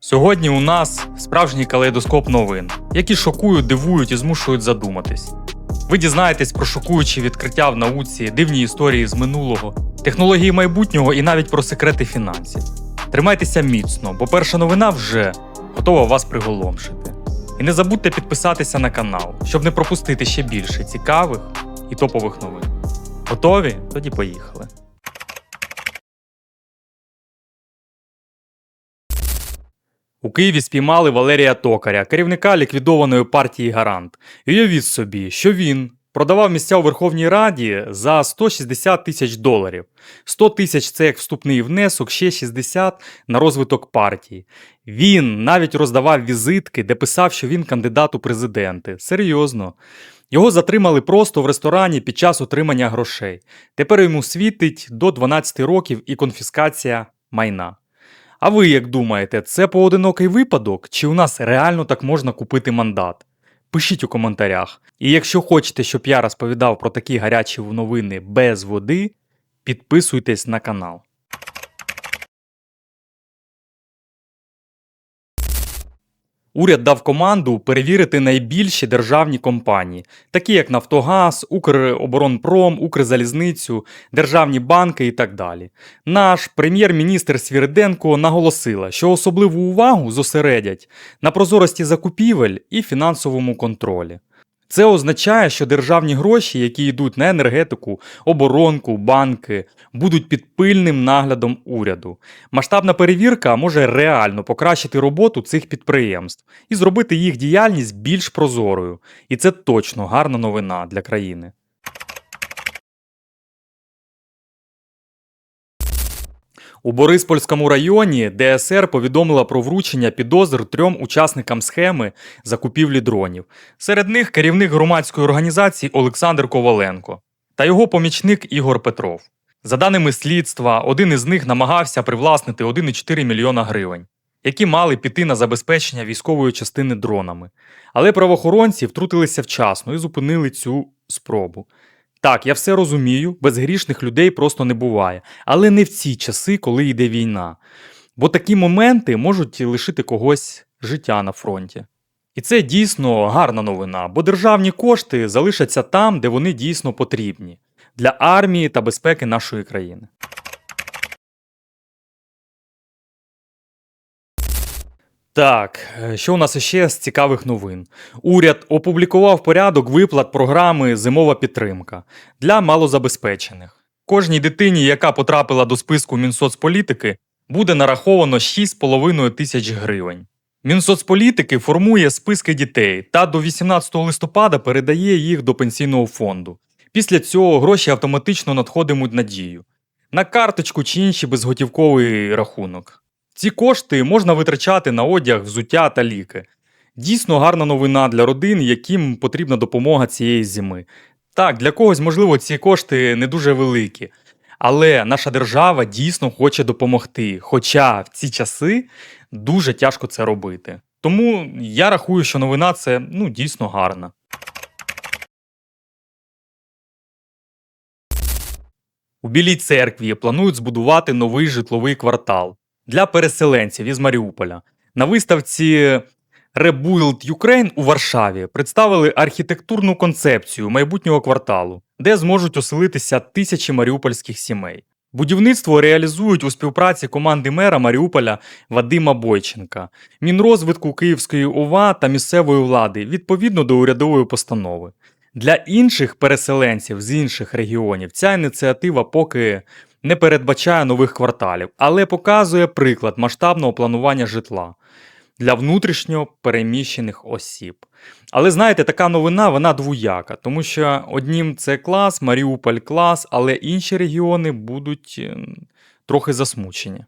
Сьогодні у нас справжній калейдоскоп новин, які шокують, дивують і змушують задуматись. Ви дізнаєтесь про шокуючі відкриття в науці, дивні історії з минулого, технології майбутнього і навіть про секрети фінансів. Тримайтеся міцно, бо перша новина вже готова вас приголомшити. І не забудьте підписатися на канал, щоб не пропустити ще більше цікавих і топових новин. Готові? Тоді поїхали. У Києві спіймали Валерія Токаря, керівника ліквідованої партії Гарант. І уявіть собі, що він продавав місця у Верховній Раді за 160 тисяч доларів. 100 тисяч це як вступний внесок, ще 60 на розвиток партії. Він навіть роздавав візитки, де писав, що він кандидат у президенти. Серйозно. Його затримали просто в ресторані під час отримання грошей. Тепер йому світить до 12 років і конфіскація майна. А ви як думаєте, це поодинокий випадок, чи у нас реально так можна купити мандат? Пишіть у коментарях. І якщо хочете, щоб я розповідав про такі гарячі новини без води, підписуйтесь на канал. Уряд дав команду перевірити найбільші державні компанії, такі як Нафтогаз, Укроборонпром, Укрзалізницю, державні банки і так далі. Наш прем'єр-міністр Свіриденко наголосила, що особливу увагу зосередять на прозорості закупівель і фінансовому контролі. Це означає, що державні гроші, які йдуть на енергетику, оборонку, банки, будуть під пильним наглядом уряду. Масштабна перевірка може реально покращити роботу цих підприємств і зробити їх діяльність більш прозорою. І це точно гарна новина для країни. У Бориспольському районі ДСР повідомила про вручення підозр трьом учасникам схеми закупівлі дронів. Серед них керівник громадської організації Олександр Коваленко та його помічник Ігор Петров. За даними слідства, один із них намагався привласнити 1,4 мільйона гривень, які мали піти на забезпечення військової частини дронами. Але правоохоронці втрутилися вчасно і зупинили цю спробу. Так, я все розумію, безгрішних людей просто не буває, але не в ці часи, коли йде війна. Бо такі моменти можуть лишити когось життя на фронті. І це дійсно гарна новина, бо державні кошти залишаться там, де вони дійсно потрібні для армії та безпеки нашої країни. Так, е, що у нас ще з цікавих новин? Уряд опублікував порядок виплат програми Зимова підтримка для малозабезпечених. Кожній дитині, яка потрапила до списку Мінсоцполітики, буде нараховано 6,5 тисяч гривень. Мінсоцполітики формує списки дітей та до 18 листопада передає їх до пенсійного фонду. Після цього гроші автоматично надходимуть на дію на карточку чи інший безготівковий рахунок. Ці кошти можна витрачати на одяг, взуття та ліки. Дійсно гарна новина для родин, яким потрібна допомога цієї зими. Так, для когось, можливо, ці кошти не дуже великі, але наша держава дійсно хоче допомогти. Хоча в ці часи дуже тяжко це робити. Тому я рахую, що новина це ну, дійсно гарна. У Білій церкві планують збудувати новий житловий квартал для переселенців із Маріуполя. На виставці Rebuild Ukraine у Варшаві представили архітектурну концепцію майбутнього кварталу, де зможуть оселитися тисячі маріупольських сімей. Будівництво реалізують у співпраці команди мера Маріуполя Вадима Бойченка, Мінрозвитку Київської ОВА та місцевої влади відповідно до урядової постанови. Для інших переселенців з інших регіонів ця ініціатива поки не передбачає нових кварталів, але показує приклад масштабного планування житла для внутрішньо переміщених осіб. Але знаєте, така новина вона двояка, тому що однім це клас, Маріуполь клас, але інші регіони будуть е, трохи засмучені.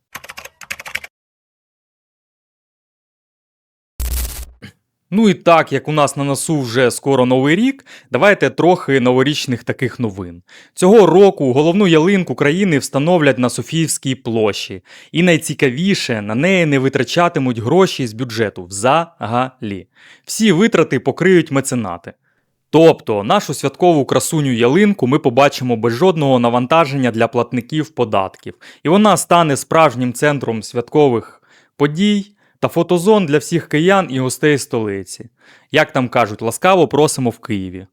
Ну і так, як у нас на носу вже скоро новий рік, давайте трохи новорічних таких новин. Цього року головну ялинку країни встановлять на Софіївській площі, і найцікавіше, на неї не витрачатимуть гроші з бюджету взагалі. Всі витрати покриють меценати. Тобто нашу святкову красуню ялинку ми побачимо без жодного навантаження для платників податків, і вона стане справжнім центром святкових подій та фотозон для всіх киян і гостей столиці. Як там кажуть, ласкаво просимо в Києві.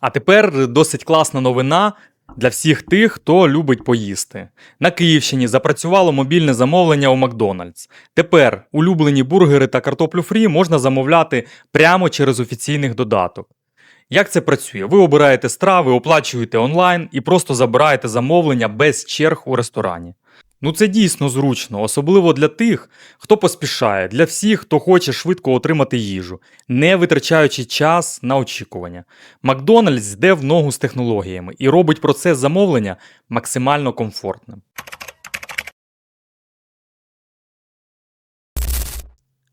А тепер досить класна новина для всіх тих, хто любить поїсти. На Київщині запрацювало мобільне замовлення у Макдональдс. Тепер улюблені бургери та картоплю фрі можна замовляти прямо через офіційних додаток. Як це працює? Ви обираєте страви, оплачуєте онлайн і просто забираєте замовлення без черг у ресторані. Ну це дійсно зручно, особливо для тих, хто поспішає, для всіх, хто хоче швидко отримати їжу, не витрачаючи час на очікування. Макдональдс йде в ногу з технологіями і робить процес замовлення максимально комфортним.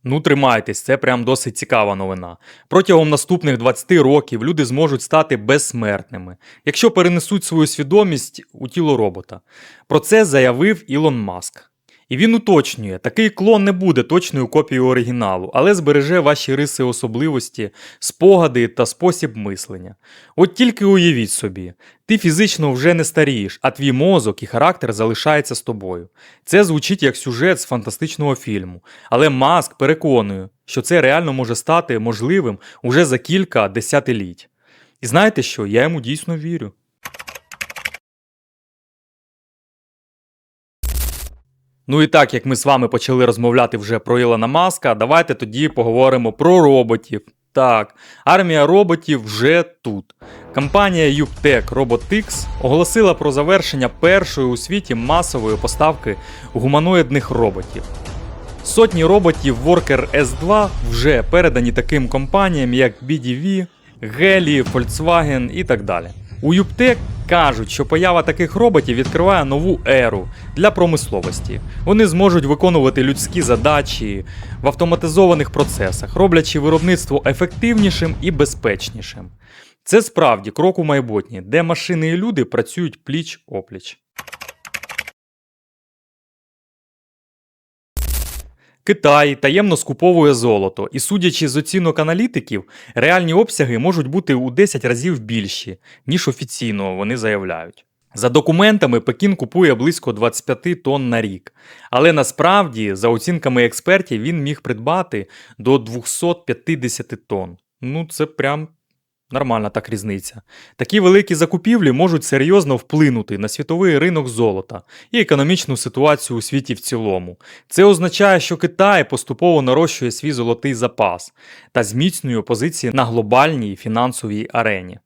Ну, тримайтесь, це прям досить цікава новина. Протягом наступних 20 років люди зможуть стати безсмертними, якщо перенесуть свою свідомість у тіло робота. Про це заявив Ілон Маск. І він уточнює, такий клон не буде точною копією оригіналу, але збереже ваші риси особливості, спогади та спосіб мислення. От тільки уявіть собі, ти фізично вже не старієш, а твій мозок і характер залишаються з тобою. Це звучить як сюжет з фантастичного фільму, але Маск переконує, що це реально може стати можливим уже за кілька десятиліть. І знаєте що? Я йому дійсно вірю. Ну і так, як ми з вами почали розмовляти вже про Ілона Маска, давайте тоді поговоримо про роботів. Так, армія роботів вже тут. Компанія Юптек Robotics оголосила про завершення першої у світі масової поставки гуманоїдних роботів. Сотні роботів Worker S2 вже передані таким компаніям, як BDV, Geely, Volkswagen і так далі. У Юптек кажуть, що поява таких роботів відкриває нову еру для промисловості. Вони зможуть виконувати людські задачі в автоматизованих процесах, роблячи виробництво ефективнішим і безпечнішим. Це справді крок у майбутнє, де машини і люди працюють пліч опліч. Китай таємно скуповує золото, і судячи з оцінок аналітиків, реальні обсяги можуть бути у 10 разів більші, ніж офіційно вони заявляють. За документами, Пекін купує близько 25 тонн на рік, але насправді, за оцінками експертів, він міг придбати до 250 тонн. Ну, це прям нормальна так різниця. Такі великі закупівлі можуть серйозно вплинути на світовий ринок золота і економічну ситуацію у світі в цілому. Це означає, що Китай поступово нарощує свій золотий запас та зміцнює позиції на глобальній фінансовій арені.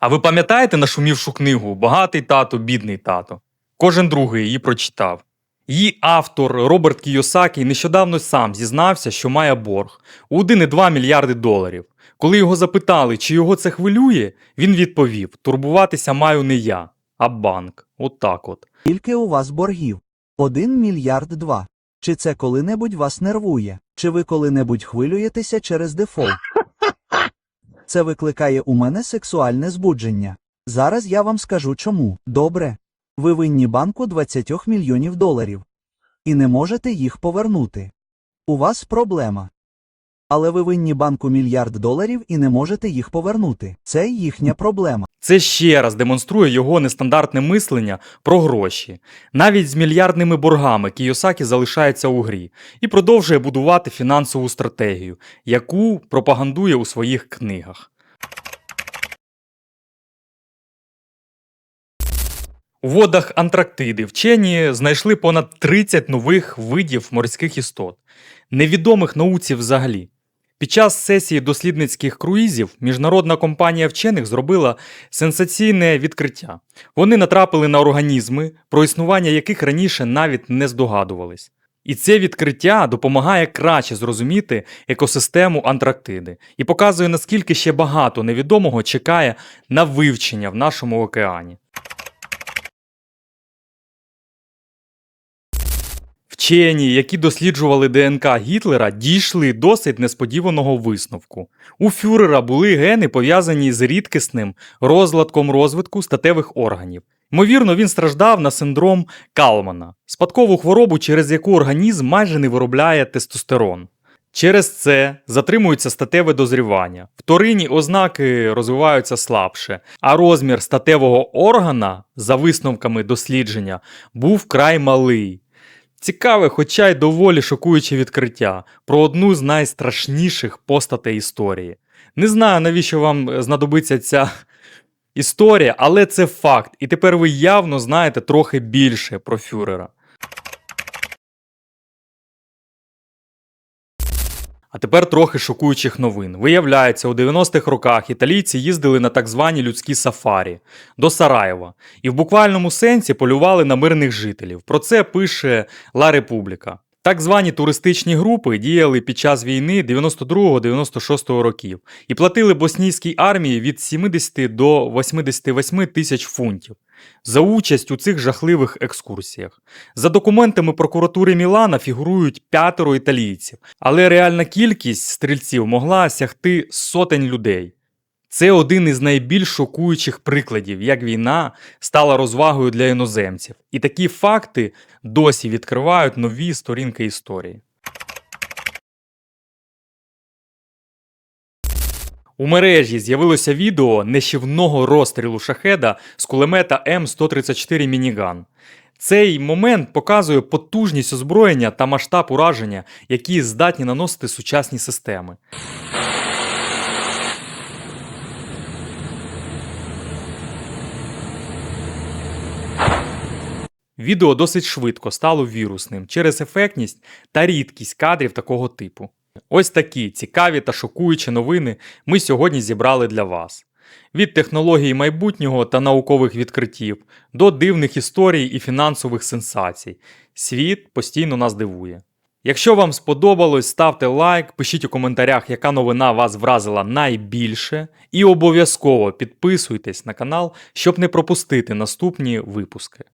А ви пам'ятаєте нашумівшу книгу Багатий тато, бідний тато? Кожен другий її прочитав. Її автор Роберт Кійосакі нещодавно сам зізнався, що має борг у 1,2 мільярди доларів. Коли його запитали, чи його це хвилює, він відповів: турбуватися маю не я, а банк. От так от. Скільки у вас боргів? Один мільярд два. Чи це коли-небудь вас нервує? Чи ви коли-небудь хвилюєтеся через дефолт? Це викликає у мене сексуальне збудження. Зараз я вам скажу чому. Добре. Ви винні банку 20 мільйонів доларів. І не можете їх повернути. У вас проблема. Але ви винні банку мільярд доларів і не можете їх повернути. Це їхня проблема. Це ще раз демонструє його нестандартне мислення про гроші. Навіть з мільярдними боргами Кійосакі залишається у грі і продовжує будувати фінансову стратегію, яку пропагандує у своїх книгах. У водах Антарктиди вчені знайшли понад 30 нових видів морських істот, невідомих науці взагалі. Під час сесії дослідницьких круїзів міжнародна компанія вчених зробила сенсаційне відкриття. Вони натрапили на організми, про існування яких раніше навіть не здогадувались. І це відкриття допомагає краще зрозуміти екосистему Антарктиди і показує, наскільки ще багато невідомого чекає на вивчення в нашому океані. Вчені, які досліджували ДНК Гітлера, дійшли досить несподіваного висновку. У фюрера були гени пов'язані з рідкісним розладком розвитку статевих органів. Ймовірно, він страждав на синдром Калмана, спадкову хворобу, через яку організм майже не виробляє тестостерон. Через це затримується статеве дозрівання. Вторинні ознаки розвиваються слабше, а розмір статевого органа, за висновками дослідження, був вкрай малий. Цікаве, хоча й доволі шокуюче відкриття про одну з найстрашніших постатей історії. Не знаю, навіщо вам знадобиться ця історія, але це факт, і тепер ви явно знаєте трохи більше про фюрера. Тепер трохи шокуючих новин. Виявляється, у 90-х роках італійці їздили на так звані людські сафарі до Сараєва і в буквальному сенсі полювали на мирних жителів. Про це пише Ла Републіка. Так звані туристичні групи діяли під час війни 92-96 років і платили боснійській армії від 70 до 88 тисяч фунтів за участь у цих жахливих екскурсіях. За документами прокуратури Мілана фігурують п'ятеро італійців, але реальна кількість стрільців могла сягти сотень людей. Це один із найбільш шокуючих прикладів, як війна стала розвагою для іноземців. І такі факти досі відкривають нові сторінки історії. У мережі з'явилося відео нищівного розстрілу шахеда з кулемета М134 Мініган. Цей момент показує потужність озброєння та масштаб ураження, які здатні наносити сучасні системи. Відео досить швидко стало вірусним через ефектність та рідкість кадрів такого типу. Ось такі цікаві та шокуючі новини ми сьогодні зібрали для вас. Від технологій майбутнього та наукових відкриттів до дивних історій і фінансових сенсацій. Світ постійно нас дивує. Якщо вам сподобалось, ставте лайк, пишіть у коментарях, яка новина вас вразила найбільше, і обов'язково підписуйтесь на канал, щоб не пропустити наступні випуски.